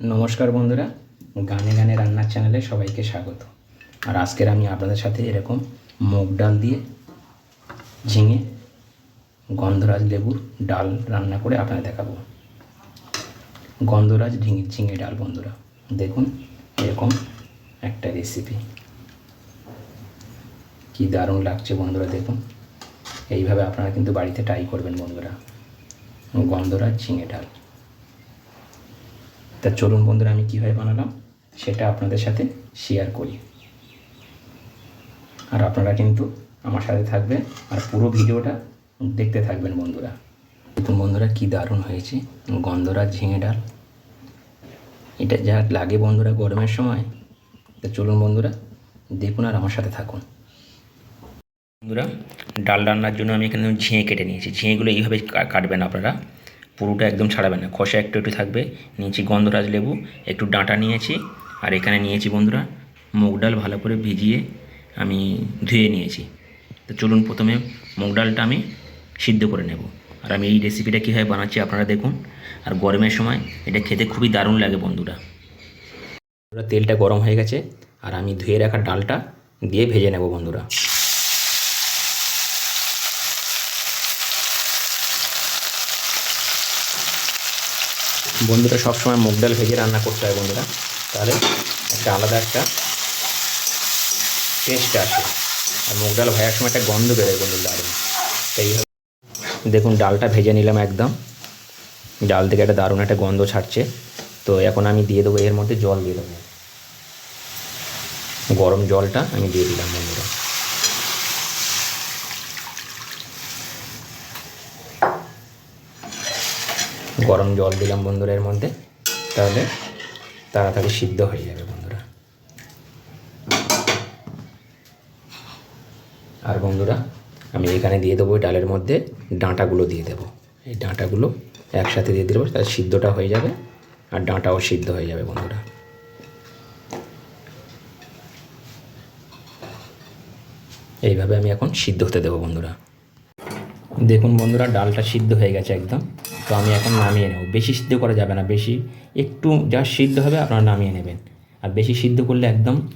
নমস্কার বন্ধুরা, গানে গানে রান্নার চ্যানেলে সবাইকে স্বাগত। আর আজকের আমি আপনাদের সাথে এরকম মুগ ডাল দিয়ে ঝিঙে, গন্ধরাজ লেবুর ডাল রান্না করে আপনাদের দেখাবো। গন্ধরাজ ঝিঙে ঝিঙে ডাল বন্ধুরা, দেখুন এরকম একটা রেসিপি কি দারুণ লাগছে বন্ধুরা, দেখুন। এইভাবে আপনারা কিন্তু বাড়িতে ট্রাই করবেন বন্ধুরা, গন্ধরাজ ঝিঙে ডাল। তা চলুন বন্ধুরা, আমি কীভাবে বানালাম সেটা আপনাদের সাথে শেয়ার করি। আর আপনারা কিন্তু আমার সাথে থাকবেন আর পুরো ভিডিওটা দেখতে থাকবেন বন্ধুরা। দেখুন বন্ধুরা, কী দারুণ হয়েছে। গন্ধরাজ ঝিঙে ডাল। এটা যা লাগে বন্ধুরা গরমের সময়। তা চলুন বন্ধুরা, দেখুন আর আমার সাথে থাকুন। বন্ধুরা, ডাল রান্নার জন্য আমি এখানে ঝিঁয়ে কেটে নিয়েছি। ঝিঁয়েগুলো এইভাবে কাটবেন আপনারা। পুরোটা একদম ছাড়াবেন না। খসা একটু একটু থাকবে। নিয়েছি গন্ধরাজ লেবু একটু ডাঁটা নিয়েছি আর এখানে নিয়েছি বন্ধুরা মুগ ডাল ভালো করে ভিজিয়ে আমি ধুয়ে নিয়েছি। তো চলুন প্রথমে মুগ ডালটা আমি সিদ্ধ করে নেব। আর আমি এই রেসিপিটা কীভাবে বানাচ্ছি আপনারা দেখুন। আর গরমের সময় এটা খেতে খুবই দারুণ লাগে বন্ধুরা। বন্ধুরা, তেলটা গরম হয়ে গেছে আর আমি ধুয়ে রাখা ডালটা দিয়ে ভেজে নেব বন্ধুরা। বন্ধুরা সবসময় মুগ ডাল ভেজে রান্না করতে হয় বন্ধুরা। তাহলে একটা আলাদা একটা টেস্ট আসে। আর মুগ ডাল ভাজার সময় একটা গন্ধ বেরোয় বন্ধুর দারুণ। সেইভাবে দেখুন, ডালটা ভেজে নিলাম একদম। ডাল থেকে একটা দারুণ একটা গন্ধ ছাড়ছে। তো এখন আমি দিয়ে দেবো, এর মধ্যে জল দিয়ে দেবো। গরম জলটা আমি দিয়ে দিলাম বন্ধুরা। গরম জল দিলাম বন্ধুরা এর মধ্যে, তাহলে তাড়াতাড়ি সিদ্ধ হয়ে যাবে বন্ধুরা। আর বন্ধুরা, আমি এখানে দিয়ে দেবো ডালের মধ্যে ডাঁটাগুলো দিয়ে দেবো। এই ডাঁটাগুলো একসাথে দিয়ে দেবো, তাহলে সিদ্ধটা হয়ে যাবে আর ডাঁটাও সিদ্ধ হয়ে যাবে বন্ধুরা। এইভাবে আমি এখন সিদ্ধ হতে দেবো বন্ধুরা। দেখুন বন্ধুরা, ডালটা সিদ্ধ হয়ে গেছে একদম। তো আমি এখন নামিয়ে নেব। বেশি সিদ্ধ করা যাবে না, বেশি একটু যা সিদ্ধ হবে আপনারা নামিয়ে নেবেন। আর বেশি সিদ্ধ করলে একদম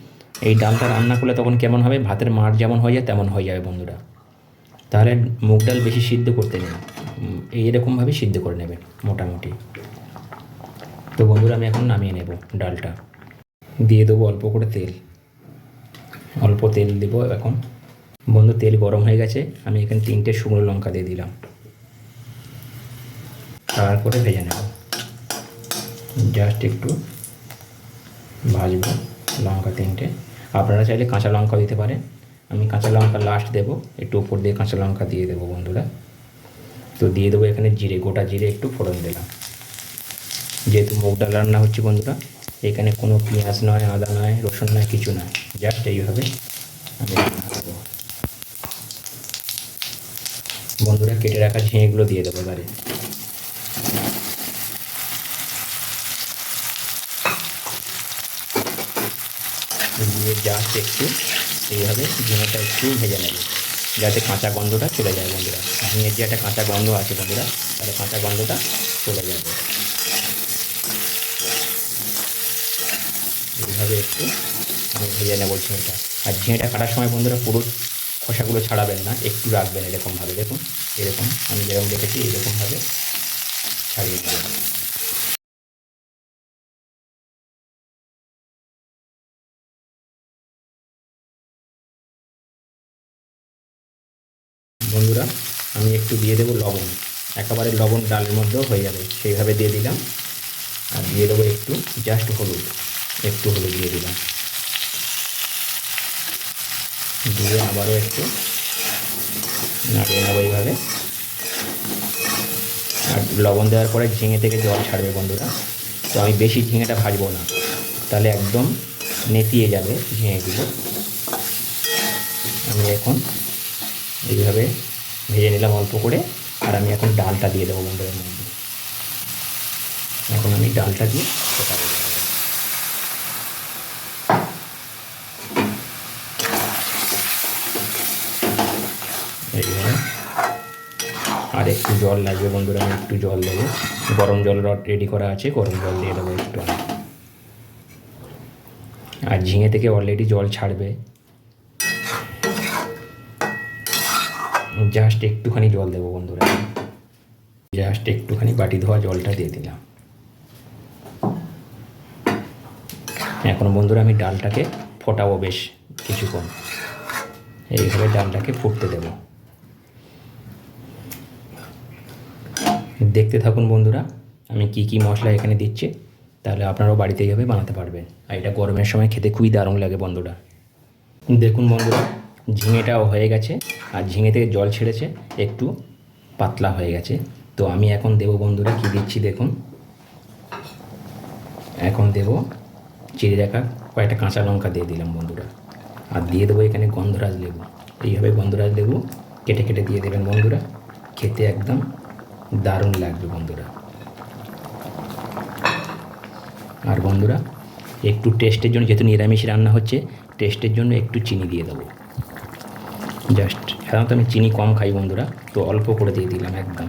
এই ডালটা রান্না করলে তখন কেমন হবে, ভাতের মার যেমন হয়ে যায় তেমন হয়ে যাবে বন্ধুরা। তাহলে মুগ ডাল বেশি সিদ্ধ করতে নেই। এইরকমভাবে সিদ্ধ করে নেবেন মোটামুটি। তো বন্ধুরা, আমি এখন নামিয়ে নেব ডালটা। দিয়ে দেবো অল্প করে তেল। অল্প তেল দেবো এখন। বন্ধু, তেল গরম হয়ে গেছে। আমি এখানে তিনটে শুকনো লঙ্কা দিয়ে দিলাম। তারপরে ভেজে নেব। জাস্ট একটু ভাজবো লঙ্কা তিনটে। আপনারা চাইলে কাঁচা লঙ্কা দিতে পারেন। আমি কাঁচা লঙ্কা লাস্ট দেবো। একটু উপর দিয়ে কাঁচা লঙ্কা দিয়ে দেবো বন্ধুরা। তো দিয়ে দেবো এখানে জিরে, গোটা জিরে একটু ফোড়ন দিলাম। যেহেতু মুগ ডাল রান্না হচ্ছে বন্ধুরা, এখানে কোনো পেঁয়াজ নয়, আদা নয়, রসুন নয়, কিছু নয়। জাস্ট এইভাবে আমি রান্না করব। বন্ধুরা কেটে রাখা ঝিঙেগুলো দিয়ে দেবো এবারে। দিয়ে জাস্ট একটু এইভাবে ঝিঙেটা একটু ভেজে নেবে, যাতে কাঁচা গন্ধটা চলে যায় বন্ধুরা। ঝিঙের যে একটা কাঁচা গন্ধ আছে বন্ধুরা, তাহলে কাঁচা গন্ধটা চলে যাবে। এইভাবে একটু আমি ভেজে নেব ঝিঙেটা। আর ঝিঙেটা কাটার সময় বন্ধুরা পুরো খোসাগুলো ছাড়াবেন না, একটু রাখবেন এরকমভাবে, দেখুন, এরকম, আমি যেরকম দেখেছি এরকমভাবে ছাড়িয়ে দেবেন বন্ধুরা, আমি একটু দিয়ে দেবো লবণ, একেবারে লবণ ডালের মধ্যেও হয়ে যাবে, সেইভাবে দিয়ে দিলাম, আর দিয়ে দেবো একটু, জাস্ট হলুদ, একটু হলুদ দিয়ে দিলাম। দিয়ে আবারও একটু নাড়িয়ে নেব এইভাবে। আর লবণ দেওয়ার পরে ঝিঙে থেকে জল ছাড়বে বন্ধুরা। তো আমি বেশি ঝিঙেটা ভাজবো না। তাহলে একদম নেতিয়ে যাবে ঝিঙেগুলো। আমি এখন এইভাবে ভেজে নিলাম অল্প করে। আর আমি এখন ডালটা দিয়ে দেবো বন্ধুদের মধ্যে এখন আমি ডালটা দিয়ে এইভাবে আর একটু জল লাগবে বন্ধুরা আমি একটু জল দেবো। গরম জল রেডি করা আছে, গরম জল দিয়ে দেবো একটু আর ঝিঙে থেকে অলরেডি জল ছাড়বে। জাস্ট একটুখানি জল দেবো বন্ধুরা। জাস্ট একটুখানি বাটি ধোয়া জলটা দিয়ে দিলাম। এখন বন্ধুরা আমি ডালটাকে ফোটাবো বেশ কিছুক্ষণ। এইভাবে ডালটাকে ফুটতে দেবো। দেখতে থাকুন বন্ধুরা, আমি কি কি মশলা এখানে দিচ্ছি, তাহলে আপনারাও বাড়িতে এইভাবে বানাতে পারবেন। আর এটা গরমের সময় খেতে খুবই দারুণ লাগে বন্ধুরা। দেখুন বন্ধুরা, ঝিঙেটাও হয়ে গেছে, আর ঝিঙে থেকে জল ছেড়েছে, একটু পাতলা হয়ে গেছে। তো আমি এখন দেবো বন্ধুরা কি দিচ্ছি দেখুন। এখন দেব চিড়ে রাখা কয়েকটা কাঁচা লঙ্কা দিয়ে দিলাম বন্ধুরা। আর দিয়ে দেবো এখানে গন্ধরাজ লেবু। এইভাবে গন্ধরাজ লেবু কেটে কেটে দিয়ে দেবেন বন্ধুরা, খেতে একদম দারুণ লাগবে বন্ধুরা। আর বন্ধুরা, একটু টেস্টের জন্য যেহেতু নিরামিষ রান্না হচ্ছে, টেস্টের জন্য একটু চিনি দিয়ে দেবো। জাস্ট সাধারণত আমি চিনি কম খাই বন্ধুরা, তো অল্প করে দিয়ে দিলাম একদম।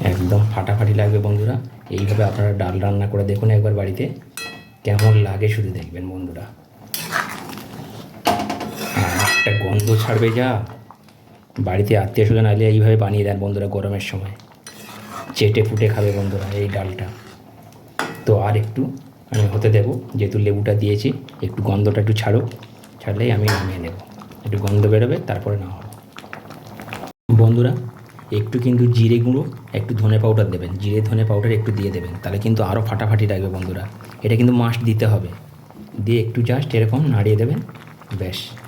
একদম ফাটাফাটি লাগবে বন্ধুরা। এইভাবে আপনারা ডাল রান্না করে দেখুন একবার বাড়িতে, কেমন লাগে শুধু দেখবেন বন্ধুরা। একটা গন্ধ ছাড়বে যা। বাড়িতে আত্মীয় স্বজন আলে এইভাবে বানিয়ে দেন বন্ধুরা গরমের সময়। চেটে ফুটে খাবে বন্ধুরা এই ডালটা। তো আর একটু আমি হতে দেবো, যেহেতু লেবুটা দিয়েছি, একটু গন্ধটা একটু ছাড়ো, ছাড়লেই আমি নামিয়ে নেব। একটু গন্ধ বেরোবে, তারপরে না হবে। বন্ধুরা, একটু কিন্তু জিরে গুঁড়ো, একটু ধনে পাউডার দেবেন। জিরে ধনে পাউডার একটু দিয়ে দেবেন, তাহলে কিন্তু আরও ফাটাফাটি লাগবে বন্ধুরা। এটা কিন্তু মাস্ট দিতে হবে। দিয়ে একটু জাস্ট এরকম নাড়িয়ে দেবেন, ব্যাস।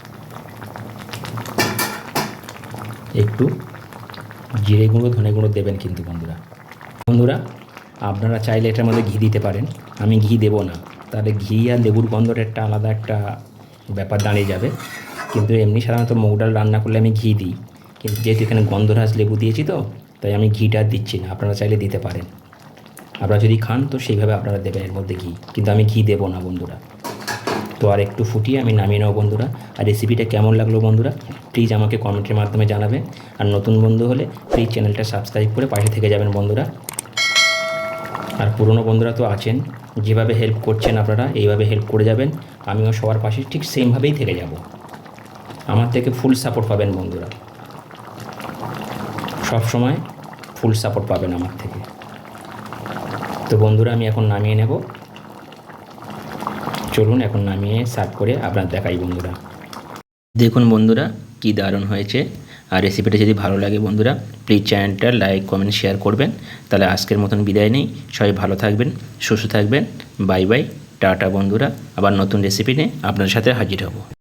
একটু জিরে গুঁড়ো, ধনে গুঁড়ো দেবেন কিন্তু বন্ধুরা। বন্ধুরা, আপনারা চাইলে এটার মধ্যে ঘি দিতে পারেন। আমি ঘি দেব না। তাহলে ঘি আর লেবুর গন্ধটা একটা আলাদা একটা ব্যাপার দাঁড়িয়ে যাবে। কিন্তু এমনি সাধারণত মুগ ডাল রান্না করলে আমি ঘি দিই। কিন্তু যেহেতু এখানে গন্ধরাজ লেবু দিয়েছি তো, তাই আমি ঘিটা দিচ্ছি না। আপনারা চাইলে দিতে পারেন। আপনারা যদি খান, তো সেইভাবে আপনারা দেবেন এর মধ্যে ঘি। কিন্তু আমি ঘি দেবো না, বন্ধুরা। তো আর একটু ফুটিয়ে আমি নামিয়ে নেব বন্ধুরা। আর রেসিপিটা কেমন লাগল বন্ধুরা প্লিজ আমাকে কমেন্টের মাধ্যমে জানাবেন আর নতুন বন্ধু হলে প্লিজ চ্যানেলটা সাবস্ক্রাইব করে পাশে থেকে যাবেন বন্ধুরা। আর পুরনো বন্ধুরা তো আছেন, যেভাবে হেল্প করছেন আপনারা, এইভাবে হেল্প করে যাবেন, আমিও সবার পাশে ঠিক সেমভাবেই থেকে যাব। আমার থেকে ফুল সাপোর্ট পাবেন বন্ধুরা। সব সময় ফুল সাপোর্ট পাবেন আমার থেকে। তো বন্ধুরা আমি এখন নামিয়ে নেব। চলুন এখন নামিয়ে সার্ভ করে আপনার দেখাই বন্ধুরা। দেখুন বন্ধুরা, কি দারুণ হয়েছে। আর রেসিপিটা যদি ভালো লাগে বন্ধুরা প্লিজ চ্যানেলটা লাইক কমেন্ট শেয়ার করবেন। তাহলে আজকের মতন বিদায় নেই। সবাই ভালো থাকবেন, সুস্থ থাকবেন। বাই বাই, টাটা বন্ধুরা। আবার নতুন রেসিপি নিয়ে আপনার সাথে হাজির হব।